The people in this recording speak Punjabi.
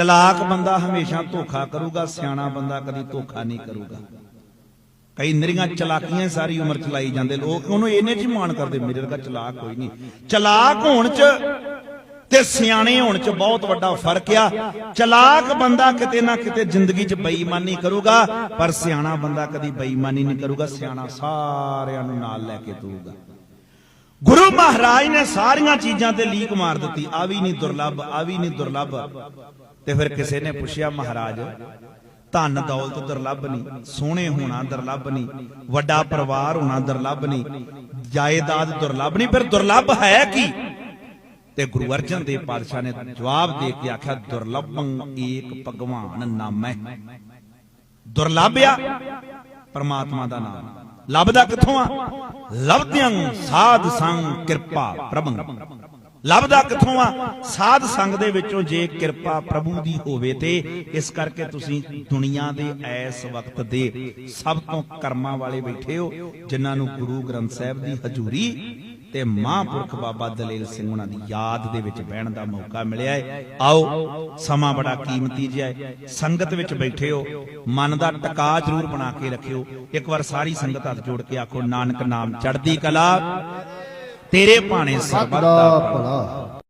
ਚਲਾਕ ਬੰਦਾ ਹਮੇਸ਼ਾ ਧੋਖਾ ਕਰੂਗਾ, ਸਿਆਣਾ ਬੰਦਾ ਕਦੀ ਧੋਖਾ ਨਹੀਂ ਕਰੂਗਾ। ਕਈ ਨਿਰੀਆਂ ਚਲਾਕੀਆਂ ਸਾਰੀ ਉਮਰ ਚਲਾਈ ਜਾਂਦੇ, ਲੋਕ ਉਹਨੂੰ ਇਹਨੇ ਚ ਮਾਣ ਕਰਦੇ, ਮੇਰੇ ਵਰਗਾ ਚਲਾਕ ਕੋਈ ਨਹੀਂ। ਚਲਾਕ ਹੋਣ ਚ ਤੇ ਸਿਆਣੇ ਹੋਣ ਚ ਬਹੁਤ ਵੱਡਾ ਫ਼ਰਕ ਆ। ਚਲਾਕ ਬੰਦਾ ਕਿਤੇ ਨਾ ਕਿਤੇ ਜ਼ਿੰਦਗੀ ਚ ਬੇਈਮਾਨੀ ਕਰੂਗਾ, ਪਰ ਸਿਆਣਾ ਬੰਦਾ ਕਦੀ ਬੇਈਮਾਨੀ ਨਹੀਂ ਕਰੂਗਾ, ਸਿਆਣਾ ਸਾਰਿਆਂ ਨੂੰ ਨਾਲ ਲੈ ਕੇ ਤੁਰੂਗਾ। ਗੁਰੂ ਮਹਾਰਾਜ ਨੇ ਸਾਰੀਆਂ ਚੀਜ਼ਾਂ ਤੇ ਲੀਕ ਮਾਰ ਦਿੱਤੀ। ਆ ਵੀ ਨਹੀਂ ਦੁਰਲੱਭ, ਆ ਵੀ ਨਹੀਂ ਦੁਰਲੱਭ। ਤੇ ਫਿਰ ਕਿਸੇ ਨੇ ਪੁੱਛਿਆ, ਮਹਾਰਾਜ, ਧਨ ਦੌਲਤ ਦੁਰਲੱਭ ਨਹੀਂ, ਸੋਹਣੇ ਹੋਣਾ ਦੁਰਲੱਭ ਨਹੀਂ, ਵੱਡਾ ਪਰਿਵਾਰ ਹੋਣਾ ਦੁਰਲੱਭ ਨਹੀਂ, ਜਾਇਦਾਦ ਦੁਰਲੱਭ ਨਹੀਂ। ਫਿਰ ਦੁਰਲੱਭ ਹੈ ਕੀ? ਤੇ ਗੁਰੂ ਅਰਜਨ ਦੇਵ ਪਾਤਸ਼ਾਹ ਨੇ ਜਵਾਬ ਦੇ ਕੇ ਆਖਿਆ, ਦੁਰਲਭੰ ਏਕ ਭਗਵਾਨ ਨਾਮੈ ਦੁਰਲੱਭ ਆ, ਪਰਮਾਤਮਾ ਦਾ ਨਾਮ। ਲੱਭਦਾ ਕਿੱਥੋਂ ਆ? ਲਬਦਿਆਂ ਸਾਧ ਸੰਗ ਕਿਰਪਾ ਪ੍ਰਭੰ। ਲੱਭਦਾ ਕਿੱਥੋਂ ਆ? ਸਾਧ ਸੰਗ ਦੇ ਵਿੱਚੋਂ ਜੇ ਕਿਰਪਾ ਪ੍ਰਭੂ ਦੀ ਹੋਵੇ ਤੇ, ਇਸ ਕਰਕੇ ਤੁਸੀਂ ਦੁਨੀਆ ਦੇ ਐਸ ਵਕਤ ਦੇ ਸਭ ਤੋਂ ਕਰਮਾਂ ਵਾਲੇ ਬੈਠੇ ਹੋ, ਜਿਨ੍ਹਾਂ ਨੂੰ ਗੁਰੂ ਗ੍ਰੰਥ ਸਾਹਿਬ ਦੀ ਹਜ਼ੂਰੀ ਤੇ ਮਹਾਂਪੁਰਖ ਬਾਬਾ ਦਲੇਲ ਸਿੰਘ ਉਹਨਾਂ ਦੀ ਯਾਦ ਦੇ ਵਿੱਚ ਬਹਿਣ ਦਾ ਮੌਕਾ ਮਿਲਿਆ ਹੈ ਆਓ ਸਮਾਂ ਬੜਾ ਕੀਮਤੀ ਜਿਹਾ ਹੈ ਸੰਗਤ ਵਿੱਚ ਬੈਠੇ ਹੋ ਮਨ ਦਾ ਟਿਕਾ ਜ਼ਰੂਰ ਬਣਾ ਕੇ ਰੱਖਿਓ। ਇੱਕ ਵਾਰ ਸਾਰੀ ਸੰਗਤ ਹੱਥ ਜੋੜ ਕੇ ਆਖੋ ਨਾਨਕ ਨਾਮ ਚੜ੍ਹਦੀ ਕਲਾ ਤੇਰੇ ਭਾਣੇ ਸਰਬੱਤ ਦਾ। ਭਲਾ।